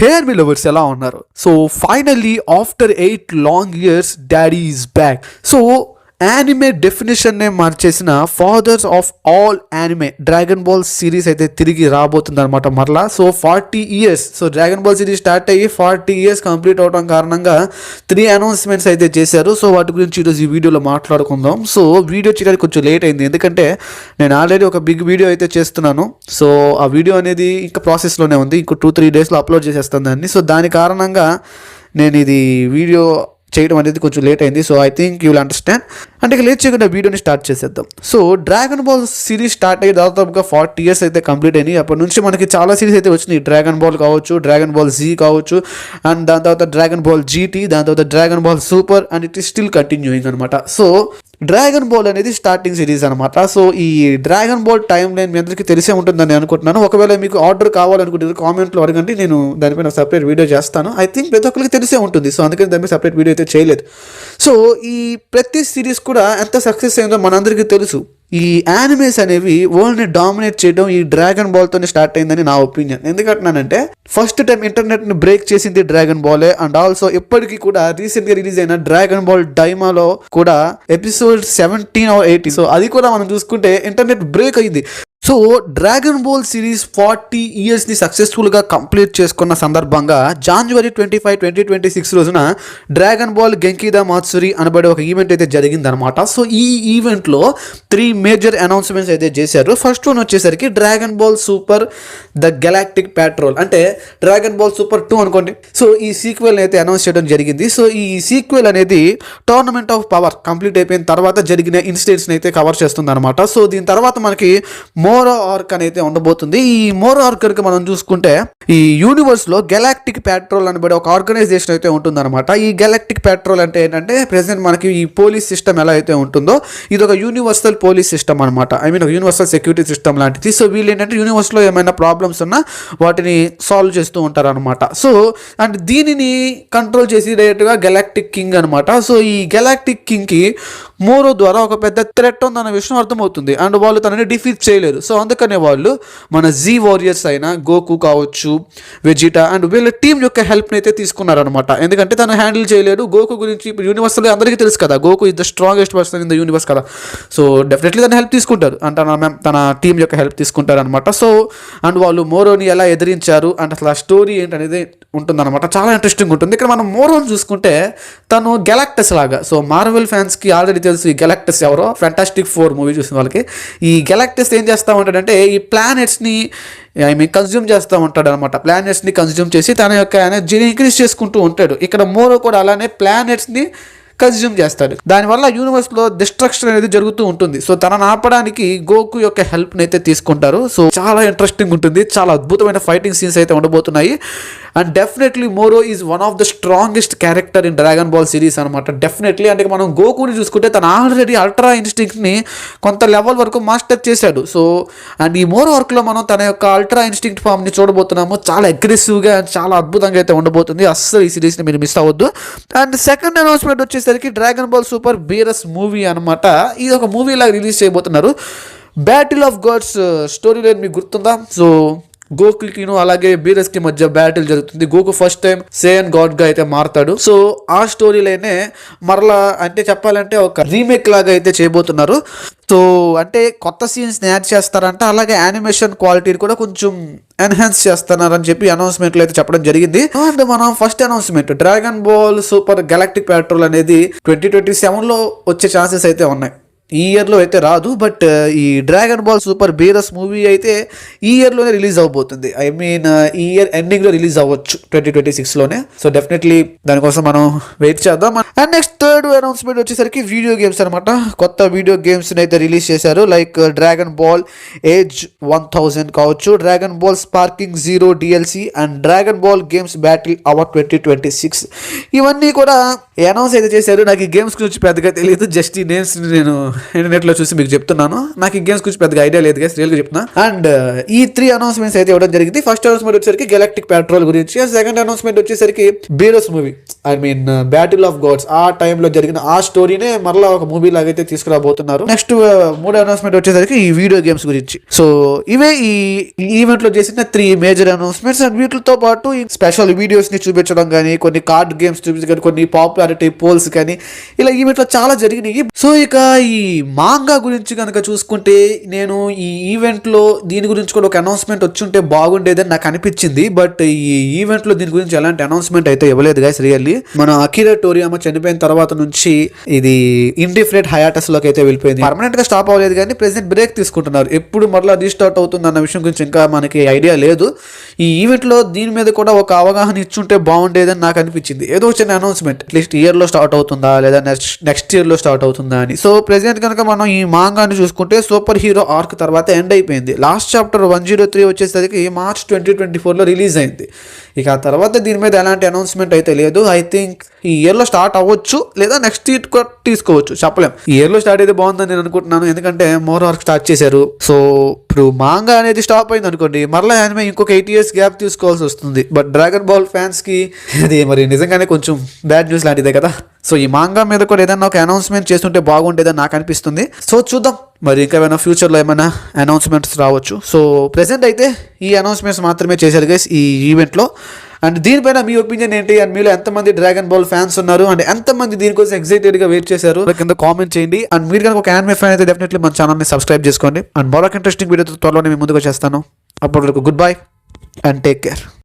Hair విలవర్స్ ఎలా ఉన్నారు? So finally after eight long years daddy is back so anime డెఫినేషన్నే మార్చేసిన fathers of all anime Dragon Ball series అయితే తిరిగి రాబోతుంది అనమాట మరలా. So forty years so Dragon Ball series start అయ్యి ఫార్టీ ఇయర్స్ కంప్లీట్ అవడం కారణంగా త్రీ అనౌన్స్మెంట్స్ అయితే చేశారు. సో వాటి గురించి ఈరోజు ఈ వీడియోలో మాట్లాడుకుందాం. సో వీడియో చేయడానికి కొంచెం లేట్ అయింది. ఎందుకంటే నేను ఆల్రెడీ ఒక బిగ్ వీడియో అయితే చేస్తున్నాను. సో ఆ వీడియో అనేది ఇంకా ప్రాసెస్లోనే ఉంది. ఇంకో టూ త్రీ డేస్లో అప్లోడ్ చేసేస్తాను దాన్ని. సో దాని కారణంగా నేను ఇది వీడియో చేయడం అనేది కొంచెం లేట్ అయింది. So I think you will understand అంటే ఇక లేట్ చేయకుండా వీడియోని స్టార్ట్ చేసేద్దాం. So Dragon Ball series start అయ్యి దాదాపుగా ఫార్టీ ఇయర్స్ అయితే కంప్లీట్ అయినాయి. అప్పటి నుంచి మనకి చాలా సిరీస్ అయితే వచ్చినాయి. డ్రాగన్ బాల్ కావచ్చు డ్రాగన్ బాల్ జీ కావచ్చు అండ్ దాని తర్వాత డ్రాగన్ బాల్ జీటీ దాని తర్వాత Dragon Ball super and it is still continuing అనమాట సో డ్రాగన్ బాల్ అనేది స్టార్టింగ్ సిరీస్ అనమాట సో ఈ డ్రాగన్ బాల్ టైం లైన్ మీ అందరికీ తెలిసే ఉంటుందని అనుకుంటున్నాను. ఒకవేళ మీకు ఆర్డర్ కావాలనుకుంటే కామెంట్లో అడగండి. నేను దానిపైన సపరేట్ వీడియో చేస్తాను. ఐ థింక్ ప్రతి ఒక్కరికి తెలిసే ఉంటుంది. సో అందుకని దానిపై సపరేట్ వీడియో అయితే చేయలేదు. సో ఈ ప్రతి సిరీస్ కూడా ఎంత సక్సెస్ అయిందో మనందరికీ తెలుసు. ఈ యానిమేస్ అనేవి వరల్డ్ని డామినేట్ చేయడం ఈ డ్రాగన్ బాల్తోనే స్టార్ట్ అయిందని నా ఒపీనియన్ ఎందుకంటున్నానంటే ఫస్ట్ టైం ఇంటర్నెట్ని బ్రేక్ చేసింది డ్రాగన్ బాలే అండ్ ఆల్సో ఇప్పటికీ కూడా రీసెంట్గా రిలీజ్ అయిన డ్రాగన్ బాల్ డైమాలో కూడా episode seventeen or eighty so అది కూడా మనం చూసుకుంటే ఇంటర్నెట్ బ్రేక్ అయింది. So Dragon Ball series forty ఇయర్స్ని సక్సెస్ఫుల్గా కంప్లీట్ చేసుకున్న సందర్భంగా January twenty five twenty twenty six రోజున డ్రాగన్ బాల్ గెంకీదా మాత్సురి అనబడే ఒక ఈవెంట్ అయితే జరిగిందనమాట సో ఈ ఈవెంట్లో త్రీ మేజర్ అనౌన్స్మెంట్స్ అయితే చేశారు. ఫస్ట్ వన్ వచ్చేసరికి Dragon Ball super the galactic patrol అంటే డ్రాగన్ బాల్ సూపర్ టూ అనుకోండి. సో ఈ సీక్వెల్ అయితే అనౌన్స్ చేయడం జరిగింది. సో ఈ సీక్వెల్ అనేది టోర్నమెంట్ ఆఫ్ పవర్ కంప్లీట్ అయిపోయిన తర్వాత జరిగిన ఇన్సిడెంట్స్ని అయితే కవర్ చేస్తుంది అనమాట సో దీని తర్వాత మనకి మోరో ఆర్క్ అనేది ఉండబోతుంది. ఈ మోరో ఆర్క్ కనుక మనం చూసుకుంటే ఈ యూనివర్స్లో గెలాక్టిక్ పెట్రోల్ అనబడే ఒక ఆర్గనైజేషన్ అయితే ఉంటుందన్నమాట. ఈ గెలాక్టిక్ పెట్రోల్ అంటే ఏంటంటే ప్రెసెంట్ మనకి ఈ పోలీస్ సిస్టమ్ ఎలా అయితే ఉంటుందో ఇది ఒక యూనివర్సల్ పోలీస్ సిస్టమ్ అనమాట ఐ మీన్ ఒక యూనివర్సల్ సెక్యూరిటీ సిస్టమ్ లాంటిది. సో వీళ్ళు ఏంటంటే యూనివర్స్లో ఏమైనా ప్రాబ్లమ్స్ ఉన్నా వాటిని సాల్వ్ చేస్తూ ఉంటారు అనమాట సో అండ్ దీనిని కంట్రోల్ చేసి డైరెక్ట్గా గెలాక్టిక్ కింగ్ అనమాట సో ఈ గెలాక్టిక్ కింగ్కి మోరో ద్వారా ఒక పెద్ద థ్రెట్ ఉందన్న విషయం అర్థమవుతుంది. అండ్ వాళ్ళు తనని డిఫీట్ చేయలేరు. సో అందుకనే వాళ్ళు మన జీ వారియర్స్ అయిన గోకు కావచ్చు వెజిటా అండ్ వీళ్ళ టీం యొక్క హెల్ప్ని అయితే తీసుకున్నారనమాట ఎందుకంటే తను హ్యాండిల్ చేయలేడు. గోకు గురించి యూనివర్స్లో అందరికీ తెలుసు కదా. Goku is the strongest person in the universe కదా. సో డెఫినెట్లీ తన హెల్ప్ తీసుకుంటారు. అంటే తన తన టీం యొక్క హెల్ప్ తీసుకుంటారనమాట సో అండ్ వాళ్ళు మోరోని ఎలా ఎదిరించారు అండ్ అసలు ఆ స్టోరీ ఏంటనేది ఉంటుందన్నమాట. చాలా ఇంట్రెస్టింగ్ ఉంటుంది. ఇక్కడ మనం మోరోని చూసుకుంటే తను గెలాక్టస్ లాగా. సో మార్వెల్ ఫ్యాన్స్కి ఆల్రెడీ తెలుసు ఈ గెలాక్టస్ ఎవరో? ఫ్యాంటాస్టిక్ ఫోర్ మూవీ చూసిన వాళ్ళకి. ఈ గెలాక్టస్ ఏం చేస్తూ ఉంటాడంటే ఈ ప్లానెట్స్ని ఐ మీన్ కన్జ్యూమ్ చేస్తూ ఉంటాడు అనమాట ప్లానెట్స్ని కన్జ్యూమ్ చేసి తన యొక్క ఎనర్జీని ఇంక్రీజ్ చేసుకుంటూ ఉంటాడు. ఇక్కడ మోరో కూడా అలానే ప్లానెట్స్ని కన్జ్యూమ్ చేస్తాడు. దానివల్ల యూనివర్స్లో డిస్ట్రక్షన్ అనేది జరుగుతూ ఉంటుంది. సో తనను ఆపడానికి గోకు యొక్క హెల్ప్ని అయితే తీసుకుంటారు. సో చాలా ఇంట్రెస్టింగ్ ఉంటుంది. చాలా అద్భుతమైన ఫైటింగ్ సీన్స్ అయితే ఉండబోతున్నాయి. And definitely Moro is one of the strongest character in Dragon Ball series అనమాట డెఫినెట్లీ అంటే మనం గోకుని చూసుకుంటే తను ఆల్రెడీ అల్ట్రా ఇన్స్టింక్ట్ని కొంత లెవెల్ వరకు మాస్టర్ చేశాడు. సో అండ్ ఈ మోరో వర్క్లో మనం తన యొక్క అల్ట్రా ఇన్స్టింక్ట్ ఫామ్ని చూడబోతున్నాము. చాలా అగ్రెసివ్గా అండ్ చాలా అద్భుతంగా అయితే ఉండబోతుంది. అస్సలు ఈ సిరీస్ని మీరు మిస్ అవ్వద్దు. అండ్ సెకండ్ అనౌన్స్మెంట్ వచ్చేసరికి Dragon Ball Super Beerus movie అనమాట ఇది ఒక మూవీ లాగా రిలీజ్ చేయబోతున్నారు. Battle of Gods story line మీకు గుర్తుందా? సో గోకుల్కిను అలాగే బీరస్కి మధ్య బ్యాటిల్ జరుగుతుంది. గోకు ఫస్ట్ టైం సేయన్ గాడ్గా అయితే మారతాడు. సో ఆ స్టోరీలోనే మరలా అంటే చెప్పాలంటే ఒక రీమేక్ లాగా అయితే చేయబోతున్నారు. సో అంటే కొత్త సీన్స్ యాడ్ చేస్తారంట. అలాగే యానిమేషన్ క్వాలిటీని కూడా కొంచెం ఎన్హాన్స్ చేస్తున్నారని చెప్పి అనౌన్స్మెంట్లు అయితే చెప్పడం జరిగింది. అండ్ మనం first announcement Dragon Ball Super Galactic Patrol అనేది ట్వంటీ ట్వంటీ సెవెన్లో వచ్చే ఛాన్సెస్ అయితే ఉన్నాయి. ఈ ఇయర్లో అయితే రాదు బట్ ఈ Dragon Ball Super Beerus movie అయితే ఈ ఇయర్లోనే రిలీజ్ అవబోతుంది. ఐ మీన్ ఈ ఇయర్ ఎండింగ్లో రిలీజ్ అవ్వచ్చు ట్వంటీ ట్వంటీ సిక్స్లోనే సో డెఫినెట్లీ దానికోసం మనం వెయిట్ చేద్దాం. అండ్ నెక్స్ట్ థర్డ్ అనౌన్స్మెంట్ వచ్చేసరికి వీడియో గేమ్స్ అనమాట కొత్త వీడియో గేమ్స్ని అయితే రిలీజ్ చేశారు. Like Dragon Ball Age one thousand కావచ్చు Dragon Ball Sparking Zero DLC and Dragon Ball Games Battle Hour twenty twenty six ఇవన్నీ కూడా అనౌన్స్ అయితే చేశారు. నాకు ఈ గేమ్స్ గురించి పెద్దగా తెలియదు జస్ట్ ఈ నేమ్స్ నేను ఇంటర్నెట్లో చూసి మీకు చెప్తున్నాను. నాకు ఈ గేమ్స్ గురించి పెద్దగా ఐడియా లేదు గైస్ రియల్గా చెప్తున్నా. అండ్ ఈ త్రీ అనౌన్స్మెంట్స్ అయితే ఇవ్వడం జరిగింది. ఫస్ట్ అనౌన్స్మెంట్ వచ్చేసరికి గెలాక్టిక్ పెట్రోల్ గురించి సెకండ్ అనౌన్స్మెంట్ వచ్చేసరికి Beerus movie I mean Battle of Gods ఆ టైంలో జరిగిన ఆ స్టోరీనే మరలా ఒక మూవీ లాగైతే తీసుకురాబోతున్నారు. నెక్స్ట్ uh, మూడో అనౌన్స్మెంట్ వచ్చేసరికి ఈ వీడియో గేమ్స్ గురించి. సో ఇవే ఈ ఈవెంట్లో చేసిన త్రీ మేజర్ అనౌన్స్మెంట్స్ అండ్ వీటితో పాటు స్పెషల్ వీడియోస్ని చూపించడం కానీ కొన్ని కార్డ్ గేమ్స్ చూపించడం కానీ కొన్ని పాపులారిటీ పోల్స్ కానీ ఇలా ఈవెంట్లో చాలా జరిగినాయి. సో ఇక ఈ మాంగా గురించి కనుక చూసుకుంటే నేను ఈ ఈవెంట్లో దీని గురించి కూడా ఒక అనౌన్స్మెంట్ వచ్చుంటే బాగుండేదని నాకు అనిపించింది. బట్ ఈ ఈవెంట్లో దీని గురించి ఎలాంటి అనౌన్స్మెంట్ అయితే ఇవ్వలేదు గాయస్ రియల్లీ మన అకిరా టోరియామా చనిపోయిన తర్వాత నుంచి ఇది ఇండిఫినెట్ హయాటస్లోకి అయితే వెళ్ళిపోయింది. పర్మనెంట్గా స్టాప్ అవ్వలేదు కానీ ప్రెసెంట్ బ్రేక్ తీసుకుంటున్నారు. ఎప్పుడు మరలా రీస్టార్ట్ అవుతుంది అన్న విషయం గురించి ఇంకా మనకి ఐడియా లేదు. ఈ ఈవెంట్లో దీని మీద కూడా ఒక అవగాహన ఇచ్చుంటే బాగుండేదని నాకు అనిపించింది. ఏదో చిన్న అనౌన్స్మెంట్. అట్లీస్ట్ ఇయర్లో స్టార్ట్ అవుతుందా? లేదా నెక్స్ట్ నెక్స్ట్ ఇయర్లో స్టార్ట్ అవుతుందా అని. సో ప్రెసెంట్ కనుక మనం ఈ మాంగాని చూసుకుంటే సూపర్ హీరో ఆర్క్ తర్వాత ఎండ్ అయిపోయింది. Last chapter one zero three వచ్చేసరికి మార్చ్ ట్వంటీ ట్వంటీ ఫోర్లో రిలీజ్ అయింది. ఇక ఆ తర్వాత దీని మీద ఎలాంటి అనౌన్స్మెంట్ అయితే లేదు. ఐ థింక్ ఈ ఇయర్లో స్టార్ట్ అవ్వచ్చు లేదా నెక్స్ట్ ఇయర్ కూడా తీసుకోవచ్చు. చెప్పలేం. ఈ ఇయర్లో స్టార్ట్ అయితే బాగుందని నేను అనుకుంటున్నాను. ఎందుకంటే మోర్ ఆర్క్ స్టార్ట్ చేశారు. సో ఇప్పుడు మాంగా అనేది స్టాప్ అయింది అనుకోండి మరలా యానిమే ఇంకొక ఎయిట్ ఇయర్స్ గ్యాప్ తీసుకోవాల్సి వస్తుంది. బట్ డ్రాగన్ బాల్ ఫ్యాన్స్కి అది మరి నిజంగానే కొంచెం బ్యాడ్ న్యూస్ లాంటిదే కదా. సో ఈ మాంగా మీద కూడా ఏదైనా ఒక అనౌన్స్మెంట్ చేస్తుంటే బాగుండేదని నాకు అనిపిస్తుంది. సో చూద్దాం. మరి ఇంకా ఏమైనా ఫ్యూచర్లో ఏమైనా అనౌన్స్మెంట్స్ రావచ్చు. సో ప్రెసెంట్ అయితే ఈ అనౌన్స్మెంట్స్ మాత్రమే చేశారు గైస్ ఈ ఈవెంట్లో అండ్ దీనిపైన మీ ఒపీనియన్ ఏంటి? అండ్ మీలో ఎంతమంది డ్రాగన్ బాల్ ఫ్యాన్స్ ఉన్నారు? అండ్ ఎంతమంది దీనికోసం ఎక్సైటెడ్గా వెయిట్ చేశారు? కింద కామెంట్ చేయండి. అండ్ మీరు కనుక ఒక యానిమే ఫ్యాన్ అయితే డెఫినెట్లీ మన ఛానల్ని సబ్స్క్రైబ్ చేసుకోండి. అండ్ మరొక ఇంట్రెస్టింగ్ వీడియోతో త్వరలోనే మీ ముందుకు వచ్చేస్తాను. అప్పటి వరకు good bye and take care